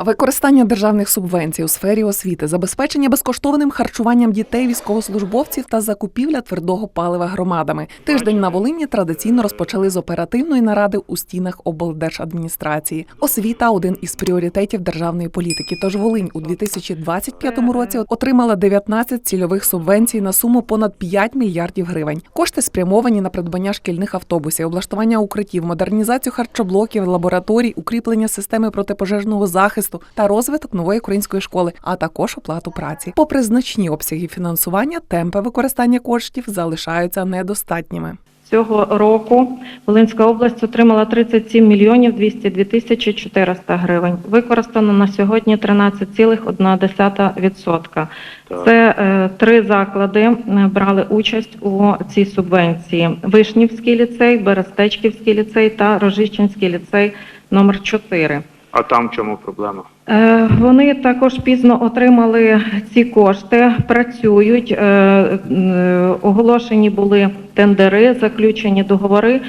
Використання державних субвенцій у сфері освіти, забезпечення безкоштовним харчуванням дітей військовослужбовців та закупівля твердого палива громадами. Тиждень на Волині традиційно розпочали з оперативної наради у стінах облдержадміністрації. Освіта один із пріоритетів державної політики. Тож Волинь у 2025 році отримала 19 цільових субвенцій на суму понад 5 мільярдів гривень. Кошти спрямовані на придбання шкільних автобусів, облаштування укриттів, модернізацію харчоблоків, лабораторій, укріплення системи протипожежного захисту та розвиток нової української школи, а також оплату праці. Попри значні обсяги фінансування, темпи використання коштів залишаються недостатніми. Цього року Волинська область отримала 37 мільйонів 202 тисячі 400 гривень. Використано на сьогодні 13,1%. Це е, три заклади брали участь у цій субвенції: Вишнівський ліцей, Берестечківський ліцей та Рожищенський ліцей номер 4. А там в чому проблема? Е, Вони також пізно отримали ці кошти, працюють. е, е, Оголошені були тендери, заключені договори.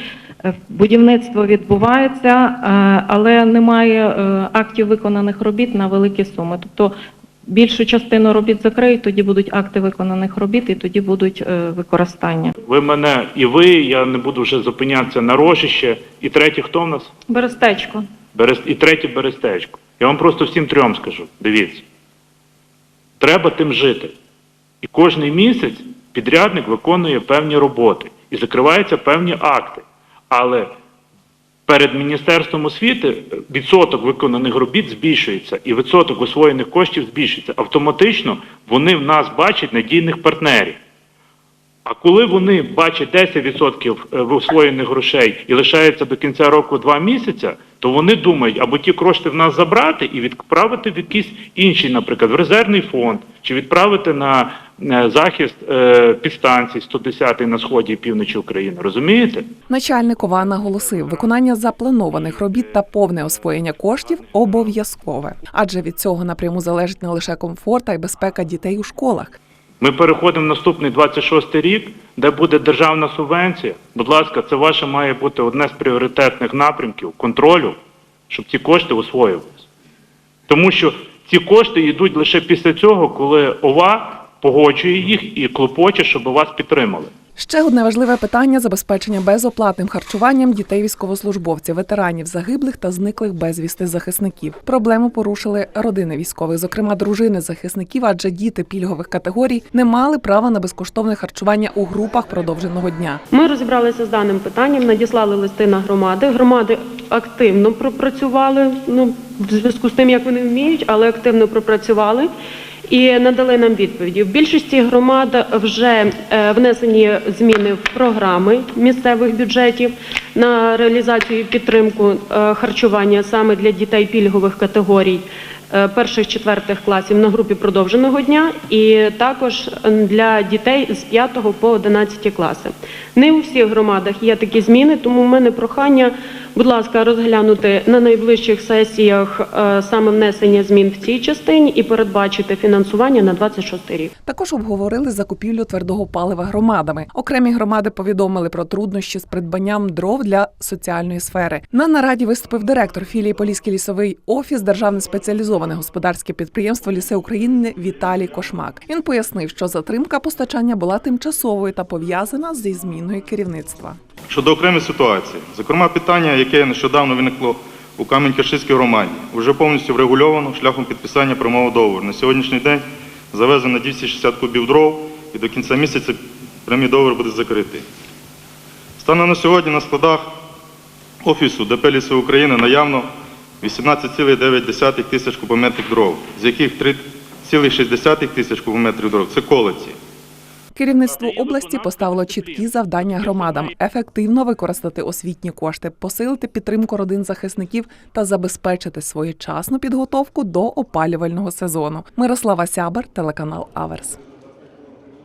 Будівництво відбувається, але немає актів виконаних робіт на великі суми. Тобто більшу частину робіт закриють, тоді будуть акти виконаних робіт і тоді будуть використання. Ви мене і ви, я не буду вже зупинятися на рожище. І третє, хто в нас? Берестечко. Берест... І третє берестечко. Я вам просто всім трьом скажу. Дивіться. Треба тим жити. І кожний місяць підрядник виконує певні роботи і закриваються певні акти. Але перед Міністерством освіти відсоток виконаних робіт збільшується, і відсоток освоєних коштів збільшується. Автоматично вони в нас бачать надійних партнерів. А коли вони бачать 10% в освоєних грошей і лишається до кінця року 2 місяця, то вони думають або ті кошти в нас забрати і відправити в якийсь інший, наприклад, в резервний фонд, чи відправити на е, захист е, підстанцій 110 на сході і півночі України. Розумієте? Начальник ОВА наголосив, виконання запланованих робіт та повне освоєння коштів обов'язкове, адже від цього напряму залежить не лише комфорт, а й безпека дітей у школах. Ми переходимо в наступний 26 рік, де буде державна субвенція. Будь ласка, це ваше має бути одне з пріоритетних напрямків контролю, щоб ці кошти освоювалися. Тому що ці кошти йдуть лише після цього, коли ОВА погоджує їх і клопоче, щоб вас підтримали. Ще одне важливе питання забезпечення безоплатним харчуванням дітей військовослужбовців, ветеранів, загиблих та зниклих безвісти захисників. Проблему порушили родини військових, зокрема дружини захисників, адже діти пільгових категорій не мали права на безкоштовне харчування у групах продовженого дня. Ми розібралися з даним питанням, надіслали листи на громади. Громади активно пропрацювали, ну в зв'язку з тим, як вони вміють, але активно пропрацювали. І надали нам відповіді. В більшості громад вже е, внесені зміни в програми місцевих бюджетів на реалізацію і підтримку е, харчування саме для дітей пільгових категорій е, перших четвертих класів на групі продовженого дня, і також для дітей з 5 по 11 класи. Не у всіх громадах є такі зміни, тому в мене прохання, будь ласка, розглянути на найближчих сесіях е, саме внесення змін в цій частині і передбачити фінансування на 26 рік. Також обговорили закупівлю твердого палива громадами. Окремі громади повідомили про труднощі з придбанням дров для соціальної сфери. На нараді виступив директор філії Поліський лісовий офіс Державне спеціалізоване господарське підприємство Ліси України Віталій Кошмак. Він пояснив, що затримка постачання була тимчасовою та пов'язана зі зміною керівництва. Щодо окремих ситуацій, зокрема питання, яке нещодавно виникло у Камінь-Каширській громаді, вже повністю врегульовано шляхом підписання прямого договору. На сьогоднішній день завезено 260 кубів дров і до кінця місяця прямий договір буде закритий. Станом на сьогодні на складах Офісу ДП «Ліси України наявно 18,9 тисяч кубометрів дров, з яких 3,6 тисяч кубометрів дров – це колиці. Керівництво області поставило чіткі завдання громадам ефективно використати освітні кошти, посилити підтримку родин захисників та забезпечити своєчасну підготовку до опалювального сезону. Мирослава Сябер, телеканал Аверс.